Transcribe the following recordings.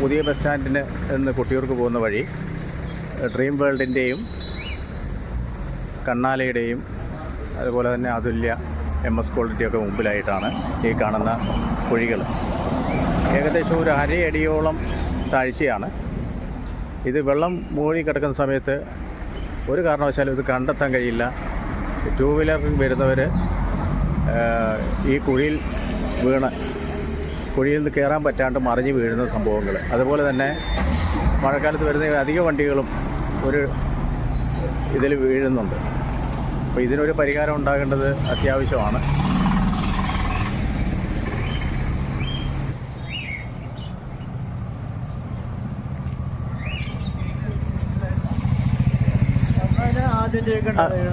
പുതിയ ബസ് സ്റ്റാൻഡിന് നിന്ന് കൊട്ടിയൂർക്ക് പോകുന്ന വഴി ഡ്രീം വേൾഡിന്റെയും കണ്ണാലയുടെയും അതുപോലെ തന്നെ അതുല്യ എം എസ് ക്വാളിറ്റിയൊക്കെ മുമ്പിലായിട്ടാണ് ഈ കാണുന്ന കുഴികൾ. ഏകദേശം ഒരു അരയടിയോളം താഴ്ചയാണ്. ഇത് വെള്ളം മൂഴി കിടക്കുന്ന സമയത്ത് ഒരു കാരണവശാലും ഇത് കണ്ടെത്താൻ കഴിയില്ല. ടൂ വീലറിൽ വരുന്നവർ ഈ കുഴിയിൽ വീണ് കുഴിയിൽ നിന്ന് കയറാൻ പറ്റാണ്ട് മറിഞ്ഞ് വീഴുന്ന സംഭവങ്ങൾ അതുപോലെ തന്നെ മഴക്കാലത്ത് വരുന്ന അധിക വണ്ടികളും ഒരു ഇതിൽ വീഴുന്നുണ്ട്. അപ്പോൾ ഇതിനൊരു പരിഹാരം ഉണ്ടാകേണ്ടത് അത്യാവശ്യമാണ്.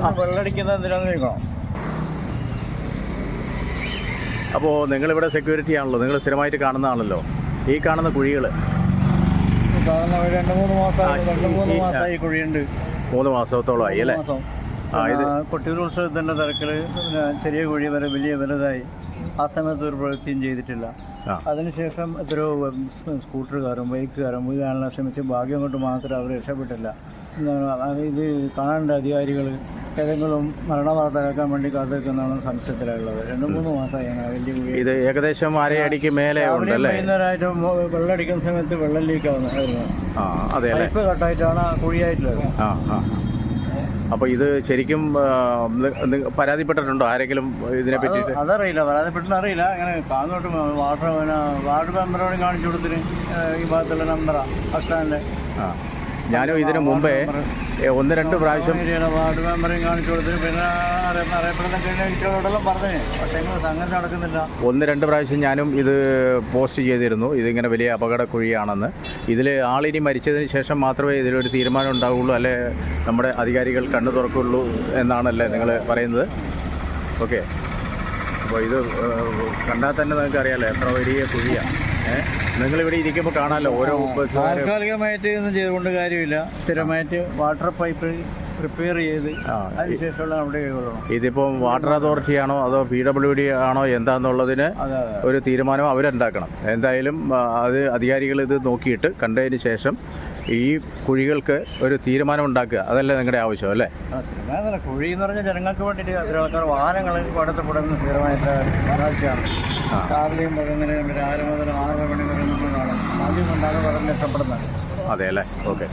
ആ വെള്ളടിക്കുന്ന എന്തിനാണെന്ന് എന്തിനാന്ന് ചോദിക്കണം? അപ്പോൾ നിങ്ങളിവിടെ സെക്യൂരിറ്റി ആണല്ലോ. നിങ്ങൾ സ്ഥിരമായിട്ട് കാണുന്നതാണല്ലോ ഈ കാണുന്ന കുഴികൾ രണ്ട് മൂന്ന് രണ്ട് മാസമായി കുഴിയുണ്ട്. മൂന്ന് മാസത്തോളമായി അല്ലേ? ആ, ഇത്- പിന്നെ കൊട്ടിയൂർ ഉത്സവത്തിന്റെ തിരക്കിൽ ചെറിയ കുഴി വരെ വലിയ വലുതായി. ആ സമയത്ത് ഒരു പ്രവൃത്തിയും ചെയ്തിട്ടില്ല. അതിനുശേഷം എത്രയോ സ്കൂട്ടറുകാരും ബൈക്കുകാരും കാണാൻ ശ്രമിച്ച് ഭാഗ്യം കൊണ്ട് മാത്രം അവർ രക്ഷപ്പെട്ടില്ല. ഇത് കാണേണ്ട അധികാരികൾ ഏതെങ്കിലും മരണവാർത്ത കേൾക്കാൻ വേണ്ടി കാത്തിരിക്കുന്നതാണ് സംശയത്തിലുള്ളത് രണ്ട് മൂന്ന് മാസമായി അങ്ങനെ വലിയ കുഴി ഇത് ഏകദേശം അരയടിക്ക് മേലെ ഉണ്ട് അല്ലേ? വൈകുന്നേരമായിട്ട് വെള്ളം അടിക്കുന്ന സമയത്ത് വെള്ളം ലീക്ക് ആവുന്നത് ആ അതെ അല്ലേ? പൈപ്പ് കട്ടായിട്ടാണ് കുഴിയായിട്ടുള്ളത്. ആ ആ അപ്പോൾ ഇത് ശരിക്കും പരാതിപ്പെട്ടിട്ടുണ്ടോ? ആരെങ്കിലും ഇതിനെ പറ്റി അതറിയില്ല. പരാതിപ്പെട്ടെന്ന് അറിയില്ല. അങ്ങനെ കാണുന്നോട്ട് പിന്നെ വാർഡ് മെമ്പറോട് കാണിച്ചു കൊടുത്തിന് ഈ ഭാഗത്തുള്ള നമ്പറാ ബസ് സ്റ്റാൻഡിലെ. ആ. ഞാനും ഇതിനു മുമ്പേ ഒന്ന് രണ്ട് പ്രാവശ്യം വാർഡ് മെമ്പറേയും കാണിച്ചു കൊടുത്തിന് പിന്നെ അറിയപ്പെടുന്നോടെല്ലാം അറിയപ്പെടുന്ന പറഞ്ഞു. പക്ഷേ അങ്ങനെ സംഗതി നടക്കുന്നില്ല. ഒന്ന് രണ്ട് പ്രാവശ്യം ഞാനും ഇത് പോസ്റ്റ് ചെയ്തിരുന്നു. ഇതിങ്ങനെ വലിയ അപകട കുഴിയാണെന്ന് ഇതിൽ ആളിനി മരിച്ചതിന് ശേഷം മാത്രമേ ഇതിലൊരു തീരുമാനം ഉണ്ടാവുള്ളൂ അല്ലെ? നമ്മുടെ അധികാരികൾ കണ്ണു തുറക്കുള്ളൂ എന്നാണല്ലേ നിങ്ങൾ പറയുന്നത്. ഓക്കെ. അപ്പോൾ ഇത് കണ്ടാൽ തന്നെ നിങ്ങൾക്ക് അറിയാമല്ലോ എത്ര വലിയ കുഴിയാണ് നിങ്ങളിവിടെ ഇരിക്കുമ്പോൾ കാണാമല്ലോ ഓരോ താൽക്കാലികമായിട്ട് ഒന്നും ചെയ്തുകൊണ്ട് കാര്യമില്ല. സ്ഥിരമായിട്ട് വാട്ടർ പൈപ്പ് റിപ്പയർ ചെയ്ത് അതിനുശേഷമുള്ള നമ്മുടെ ഇതിപ്പോൾ ഇതിപ്പം വാട്ടർ അതോറിറ്റി ആണോ അതോ പി ഡബ്ല്യു ഡി ആണോ എന്താണെന്നുള്ളതിന് അതെ ഒരു തീരുമാനം അവരുണ്ടാക്കണം എന്തായാലും അത് അധികാരികൾ ഇത് നോക്കിയിട്ട് കണ്ടതിന് ശേഷം ഈ കുഴികൾക്ക് ഒരു തീരുമാനം ഉണ്ടാക്കുക. അതല്ലേ നിങ്ങളുടെ ആവശ്യം അല്ലേ? കുഴി എന്ന് പറഞ്ഞാൽ ജനങ്ങൾക്ക് വേണ്ടിയിട്ട് അതിൽ ആൾക്കാർ വാഹനങ്ങൾ. രാവിലെയും പതിനൊന്നര രാവിലെ മുതൽ ആറ് മണി വരെ നമ്മൾ കാണും. ആദ്യം കൊണ്ടാണ് അതെ അല്ലേ? ഓക്കെ.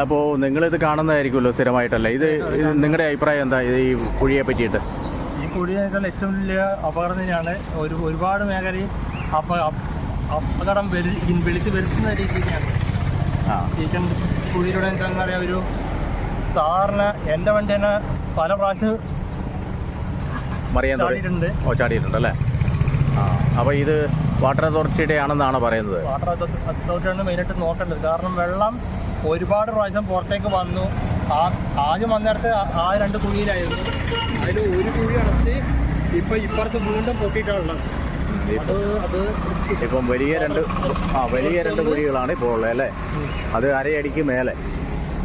അപ്പോൾ നിങ്ങളിത് കാണുന്നതായിരിക്കുമല്ലോ സ്ഥിരമായിട്ടല്ലേ? ഇത് നിങ്ങളുടെ അഭിപ്രായം എന്താ? ഈ കുഴിയെ പറ്റിയിട്ട്. ഈ കുഴി വെച്ചാൽ ഏറ്റവും വലിയ അപകടം തന്നെയാണ്. ഒരു ഒരുപാട് മേഖലയിൽ അപ അപ- അപകടം വരി വിളിച്ച് വരുത്തുന്ന രീതിയിലാണ് ഈ കുഴിയിലൂടെ എന്താ പറയുക ഒരു സാറിന് എന്റെ വണ്ടി തന്നെ പല പ്രാവശ്യം മറിയാൻ ചാടിയിട്ടുണ്ട്. ഓ ചാടിയിട്ടുണ്ട് അല്ലേ? ആ. അപ്പോൾ ഇത് വാട്ടർ അതോറിറ്റിയുടെ ആണെന്നാണ് പറയുന്നത്? വാട്ടർ അതോറിറ്റിയാണ് മെയിനായിട്ട് നോക്കേണ്ടത്. കാരണം വെള്ളം ഒരുപാട് പ്രാവശ്യം പുറത്തേക്ക് വന്നു. ആ ആദ്യം വന്നിടത്ത് ആ- രണ്ട് കുഴിയിലായിരുന്നു. അതിൽ ഒരു കുഴി അടച്ച് ഇപ്പൊ ഇപ്പുറത്ത് വീണ്ടും പൊട്ടിയിട്ടുള്ളത് അത് അത് ഇപ്പം വലിയ രണ്ട് ആ വലിയ രണ്ട് കുഴികളാണ് ഇപ്പോൾ ഉള്ളത് അല്ലേ? അത് അരയടിക്ക് മേലെ.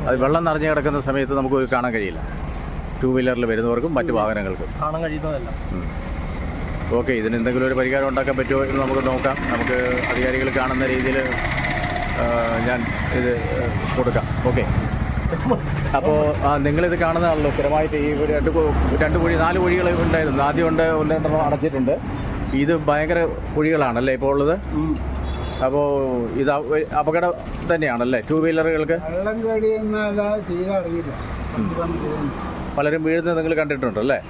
അത് വെള്ളം നിറഞ്ഞു കിടക്കുന്ന സമയത്ത് നമുക്ക് കാണാൻ കഴിയില്ല. ടൂ വീലറിൽ വരുന്നവർക്കും മറ്റു വാഹനങ്ങൾക്കും. കാണാൻ കഴിയുന്നതല്ല. ഓക്കെ ഇതിന് എന്തെങ്കിലും ഒരു പരിഹാരം ഉണ്ടാക്കാൻ പറ്റുമോ എന്ന് നമുക്ക് നോക്കാം. നമുക്ക് അധികാരികൾ കാണുന്ന രീതിയിൽ ഞാൻ ഇത് കൊടുക്കാം. ഓക്കെ അപ്പോൾ നിങ്ങളിത് കാണുന്നതാണല്ലോ. സ്ഥിരമായിട്ട് ഈ ഒരു രണ്ട് രണ്ട് കുഴി നാല് കുഴികൾ ഉണ്ടായിരുന്നു. ആദ്യം ഉണ്ട് ഒന്ന് രണ്ടെണ്ണം അടച്ചിട്ടുണ്ട്. ഇത് ഭയങ്കര കുഴികളാണല്ലേ ഇപ്പോൾ ഉള്ളത്? അപ്പോൾ ഇത് അപ- അപകടം തന്നെയാണല്ലേ? ടു വീലറുകൾക്ക് പലരും വീഴുന്നത് നിങ്ങൾ കണ്ടിട്ടുണ്ടല്ലേ?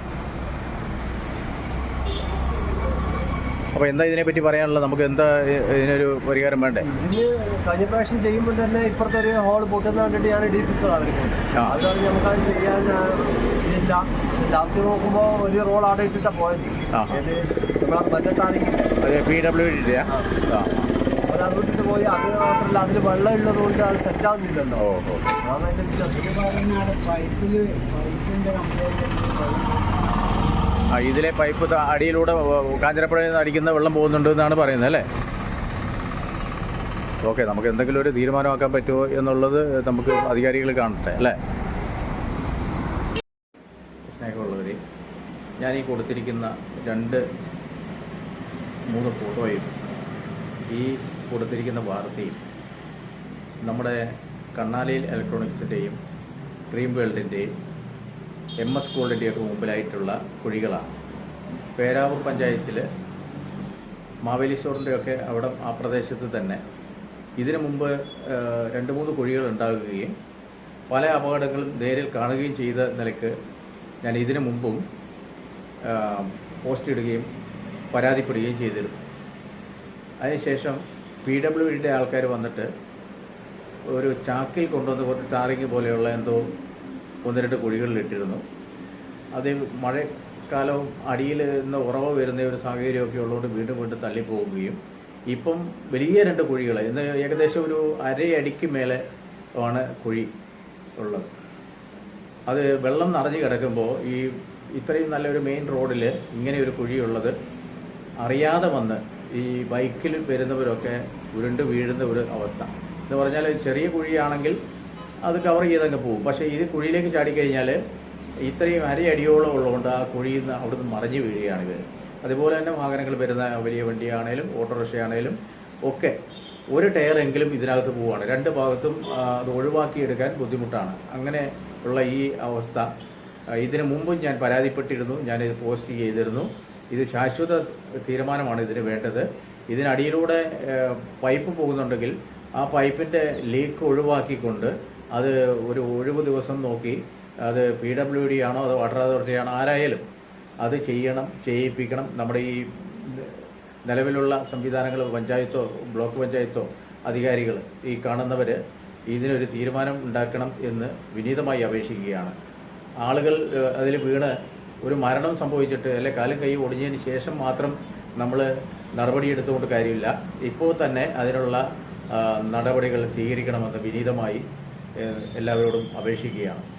അപ്പോൾ എന്താ ഇതിനെപ്പറ്റി പറയാനുള്ളത്? നമുക്ക് എന്താ ഇതിനൊരു പരിഹാരം വേണ്ടേ? ഇനി കഴിഞ്ഞ പ്രാവശ്യം ചെയ്യുമ്പോൾ തന്നെ ഇപ്പുറത്തെ ഒരു ഹോൾ പൊട്ടുന്ന കണ്ടിട്ട് ഞാൻ ഡീപ്പിച്ചതാണ് ആ. അതാണ് നമുക്കത് ചെയ്യാൻ ഇല്ല. ഇതില്ല ലാസ്റ്റ് നോക്കുമ്പോൾ ഒരു റോൾ ആടെ ഇട്ടിട്ടാണ് പോയത്. നമ്മളെ മറ്റത്താണെങ്കിൽ പി ഡബ്ല്യു ഡി ആ. അത് വിട്ടിട്ട് പോയി. അത് മാത്രമല്ല അതിൽ വെള്ളം ഉള്ളത് കൊണ്ട് അത് സെറ്റ് ആവുന്നില്ലല്ലോ. പൈപ്പിൽ പൈപ്പിന്റെ ആ ഇതിലെ പൈപ്പ് അടിയിലൂടെ കാഞ്ഞിരപ്പുഴയിൽ നിന്ന് അടിക്കുന്ന വെള്ളം പോകുന്നുണ്ട് എന്നാണ് പറയുന്നത് അല്ലേ? ഓക്കെ നമുക്ക് എന്തെങ്കിലും ഒരു തീരുമാനമാക്കാൻ പറ്റുമോ എന്നുള്ളത് നമുക്ക് അധികാരികൾ കാണട്ടെ അല്ലേ? സ്നേഹമുള്ളവർ ഞാൻ ഈ കൊടുത്തിരിക്കുന്ന രണ്ട് മൂന്ന് ഫോട്ടോയും ഈ കൊടുത്തിരിക്കുന്ന വാർത്തയും നമ്മുടെ കണ്ണാലിയിൽ ഇലക്ട്രോണിക്സിന്റെയും ഡ്രീം വേൾഡിന്റെയും എം എസ് ഗോൾഡിന്റെയൊക്കെ മുമ്പിലായിട്ടുള്ള കുഴികളാണ്. പേരാവൂർ പഞ്ചായത്തിൽ മാവേലി സ്റ്റോറിന്റെയൊക്കെ അവിടെ ആ പ്രദേശത്ത് തന്നെ. ഇതിനു മുമ്പ് രണ്ട് മൂന്ന് കുഴികൾ ഉണ്ടാകുകയും പല അപകടങ്ങളും നേരിൽ കാണുകയും ചെയ്ത നിലയ്ക്ക് ഞാൻ ഇതിനു മുമ്പും പോസ്റ്റ് ഇടുകയും പരാതിപ്പെടുകയും ചെയ്തിരുന്നു. അതിനുശേഷം പി ഡബ്ല്യു ഡിയുടെ ആൾക്കാർ വന്നിട്ട് ഒരു ചാക്കിൽ കൊണ്ടുവന്ന് കുറച്ച് ടാറിങ് പോലെയുള്ള എന്തോ ഒന്ന് രണ്ട് കുഴികളിലിട്ടിരുന്നു അത് മഴക്കാലവും അടിയിൽ നിന്ന് ഉറവ് വരുന്ന ഒരു സാഹചര്യമൊക്കെ ഉള്ളതുകൊണ്ട് വീണ്ടും വീണ്ടും തള്ളിപ്പോവുകയും. ഇപ്പം വലിയ രണ്ട് കുഴികൾ ഇന്ന് ഏകദേശം ഒരു അരയടിക്ക് മേലെ ആണ് കുഴി ഉള്ളത്. അത് വെള്ളം നിറഞ്ഞു കിടക്കുമ്പോൾ ഈ ഇത്രയും നല്ലൊരു മെയിൻ റോഡിൽ ഇങ്ങനെ ഒരു കുഴിയുള്ളത് അറിയാതെ വന്ന് ഈ ബൈക്കിൽ വരുന്നവരൊക്കെ ഉരുണ്ട് വീഴുന്ന ഒരു അവസ്ഥ. എന്ന് പറഞ്ഞാൽ ചെറിയ കുഴിയാണെങ്കിൽ അത് കവർ ചെയ്തങ്ങ് പോകും. പക്ഷേ ഇത് കുഴിയിലേക്ക് ചാടിക്കഴിഞ്ഞാൽ ഇത്രയും അരയടിയോളം ഉള്ളതുകൊണ്ട് ആ കുഴിയിൽ നിന്ന് അവിടുന്ന് മറിഞ്ഞു വീഴുകയാണിത്. അതുപോലെ തന്നെ വാഹനങ്ങൾ വരുന്ന വലിയ വണ്ടിയാണേലും ഓട്ടോറിക്ഷയാണേലും ഒക്കെ ഒരു ടയറെങ്കിലും ഇതിനകത്ത് പോവുകയാണ്. രണ്ട് ഭാഗത്തും അത് ഒഴിവാക്കിയെടുക്കാൻ ബുദ്ധിമുട്ടാണ്. അങ്ങനെ ഉള്ള ഈ അവസ്ഥ. ഇതിനു മുമ്പും ഞാൻ പരാതിപ്പെട്ടിരുന്നു. ഞാനിത് പോസ്റ്റ് ചെയ്തിരുന്നു. ഇത് ശാശ്വത തീരുമാനമാണ് ഇതിന് വേണ്ടത്. ഇതിനടിയിലൂടെ പൈപ്പ് പോകുന്നുണ്ടെങ്കിൽ ആ പൈപ്പിന്റെ ലീക്ക് ഒഴിവാക്കിക്കൊണ്ട് അത് ഒരു ഒഴിവ് ദിവസം നോക്കി അത് പി ഡബ്ല്യു ഡി ആണോ അതോ വാട്ടർ അതോറിറ്റി ആണോ ആരായാലും അത് ചെയ്യണം ചെയ്യിപ്പിക്കണം. നമ്മുടെ ഈ നിലവിലുള്ള സംവിധാനങ്ങൾ പഞ്ചായത്തോ ബ്ലോക്ക് പഞ്ചായത്തോ അധികാരികൾ ഈ കാണുന്നവർ ഇതിനൊരു തീരുമാനം ഉണ്ടാക്കണം എന്ന് വിനീതമായി അപേക്ഷിക്കുകയാണ്. ആളുകൾ അതിൽ വീണ് ഒരു മരണം സംഭവിച്ചിട്ട് അല്ലെ കാലും കൈ ഒടിഞ്ഞതിന് ശേഷം മാത്രം നമ്മൾ നടപടി നടപടിയെടുത്തുകൊണ്ട് കാര്യമില്ല. ഇപ്പോൾ തന്നെ അതിനുള്ള നടപടികൾ സ്വീകരിക്കണമെന്ന് വിനീതമായി എല്ലാവരോടും അപേക്ഷിക്കുകയാണ്.